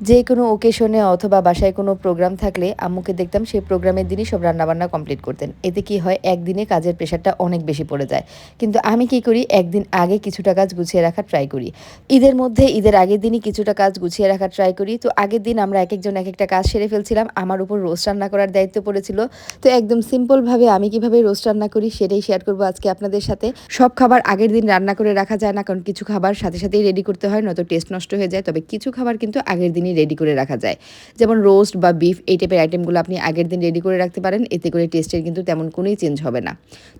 যে কোনো ওকেশনে অথবা বাসায় কোনো প্রোগ্রাম থাকলে আম্মুকে দেখতাম সেই প্রোগ্রামের দিনই সব রান্নাবান্না কমপ্লিট করতেন। এতে কি হয়, একদিনে কাজের প্রেশারটা অনেক বেশি পড়ে যায়। কিন্তু আমি কি করি, একদিন আগে কিছুটা কাজ গুছিয়ে রাখার ট্রাই করি। ঈদের মধ্যে, ঈদের আগের দিনই কিছুটা কাজ গুছিয়ে রাখার ট্রাই করি। তো আগের দিন আমরা এক একজন এক একটা কাজ সেরে ফেলছিলাম। আমার উপর রোস্ট রান্না করার দায়িত্ব পড়েছিল। তো একদম সিম্পলভাবে আমি কীভাবে রোস্ট রান্না করি সেটাই শেয়ার করব আজকে আপনাদের সাথে। সব খাবার আগের দিন রান্না করে রাখা যায় না, কারণ কিছু খাবার সাথে সাথেই রেডি করতে হয়, নয়তো টেস্ট নষ্ট হয়ে যায়। তবে কিছু খাবার কিন্তু আগের দিনই রেডি করে রাখা যায়। যেমন রোস্ট বা বিফ এই টাইপের আইটেমগুলো আপনি আগের দিন রেডি করে রাখতে পারেন, এতে করে টেস্টের কিন্তু তেমন কোনোই চেঞ্জ হবে না।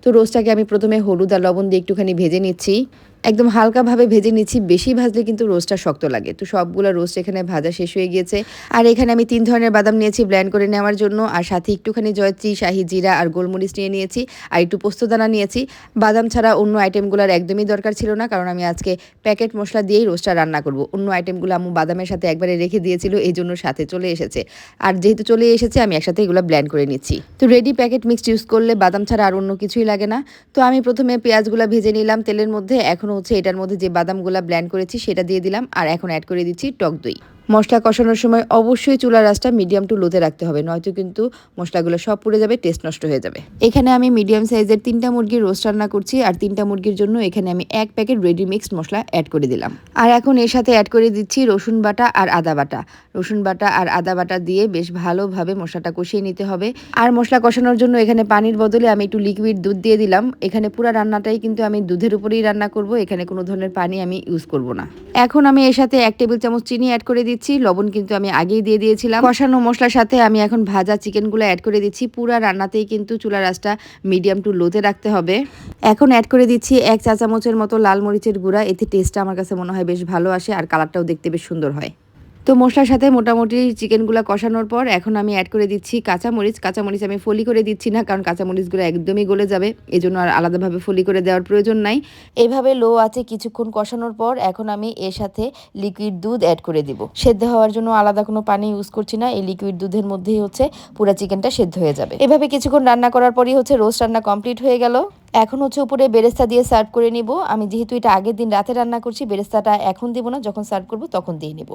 তো রোস্টটাকে আমি প্রথমে হলুদ আর লবণ দিয়ে একটুখানি ভেজে নিচ্ছি। একদম হালকাভাবে ভেজে নিচ্ছি। বেশি ভাজলে কিন্তু রোস্টটা শক্ত লাগে। তো সবগুলো রোস্ট এখানে ভাজা শেষ হয়ে গিয়েছে। আর এখানে আমি তিন ধরনের বাদাম নিয়েছি ব্ল্যান্ড করে নেওয়ার জন্য। আর সাথে একটুখানি জয়ত্রী, শাহি, জিরা আর গোলমরিচ নিয়ে নিয়েছি। আর একটু পোস্তদানা নিয়েছি। বাদাম ছাড়া অন্য আইটেমগুলোর একদমই দরকার ছিল না। কারণ আমি আজকে প্যাকেট মশলা দিয়েই রোস্টটা রান্না করব। অন্য আইটেমগুলো আমি বাদামের সাথে একবারে রেখে দিয়েছিল। এই জন্য সাথে চলে এসেছে। আর যেহেতু চলে এসেছে, আমি একসাথে এগুলো ব্ল্যান্ড করে নিচ্ছি। তো রেডি প্যাকেট মিক্সড ইউজ করলে বাদাম ছাড়া আর অন্য কিছুই লাগে না। তো আমি প্রথমে পেঁয়াজগুলো ভেজে নিলাম তেলের মধ্যে। এখনও হচ্ছে এটার মধ্যে যে বাদামগুলো ব্ল্যান্ড করেছি, সেটা দিয়ে দিলাম। আর এখন অ্যাড করে দিচ্ছি টক দই। মশলা কষানোর সময় অবশ্যই চুলার আঁচটা মিডিয়াম টু লোতে রাখতে হবে, নয়তো কিন্তু মশলাগুলো সব পুড়ে যাবে টেস্ট নষ্ট হয়ে যাবে। এখানে আমি মিডিয়াম সাইজের তিনটা মুরগির রোস্ট রান্না করছি, আর তিনটা মুরগির জন্য এখানে আমি এক প্যাকেট রেডি মিক্সড মশলা অ্যাড করে দিলাম। আর এখন এর সাথে অ্যাড করে দিচ্ছি রসুন বাটা আর আদা বাটা। রসুন বাটা আর আদা বাটা দিয়ে বেশ ভালোভাবে মশলাটা কষিয়ে নিতে হবে। আর মশলা কষানোর জন্য এখানে পানির বদলে আমি একটু লিকুইড দুধ দিয়ে দিলাম। এখানে পুরো রান্নাটাই কিন্তু আমি দুধের উপরেই রান্না করব, এখানে কোনো ধরনের পানি আমি ইউজ করব না। এখন আমি এর সাথে এক টেবিল চামচ চিনি অ্যাড করে দিচ্ছি লবণ কিন্তু আমি আগেই দিয়ে দিয়েছিলাম। কষানো মশলার সাথে আমি এখন ভাজা চিকেনগুলো অ্যাড করে দিচ্ছি। পুরো রান্নাতেই কিন্তু চুলা রাসটা মিডিয়াম টু লোতে রাখতে হবে। এখন অ্যাড করে দিচ্ছি এক চা চামচের মতো লাল মরিচের গুঁড়া। এতে টেস্টটা আমার কাছে মনে হয় বেশ ভালো আসে আর কালারটাও দেখতে বেশ সুন্দর হয়। তো মশলার সাথে মোটামুটি চিকেনগুলো কষানোর পর এখন আমি অ্যাড করে দিচ্ছি কাঁচামরিচ। কাঁচামরিচ আমি ফলি করে দিচ্ছি না, কারণ কাঁচামরিচগুলো একদমই গলে যাবে এই জন্য আর আলাদাভাবে ফলি করে দেওয়ার প্রয়োজন নাই। এইভাবে লো আছে কিছুক্ষণ কষানোর পর এখন আমি এর সাথে লিকুইড দুধ অ্যাড করে দিব। সেদ্ধ হওয়ার জন্য আলাদা কোনো পানি ইউজ করছি না, এই লিকুইড দুধের মধ্যেই হচ্ছে পুরো চিকেনটা সেদ্ধ হয়ে যাবে। এভাবে কিছুক্ষণ রান্না করার পরই হচ্ছে রোস্ট রান্না কমপ্লিট হয়ে গেল। এখন হচ্ছে উপরে বেরেস্তা দিয়ে সার্ভ করে নিব। আমি যেহেতু এটা আগের দিন রাতে রান্না করছি, বেরেস্তাটা এখন দিব না, যখন সার্ভ করব তখন দিয়ে নিব।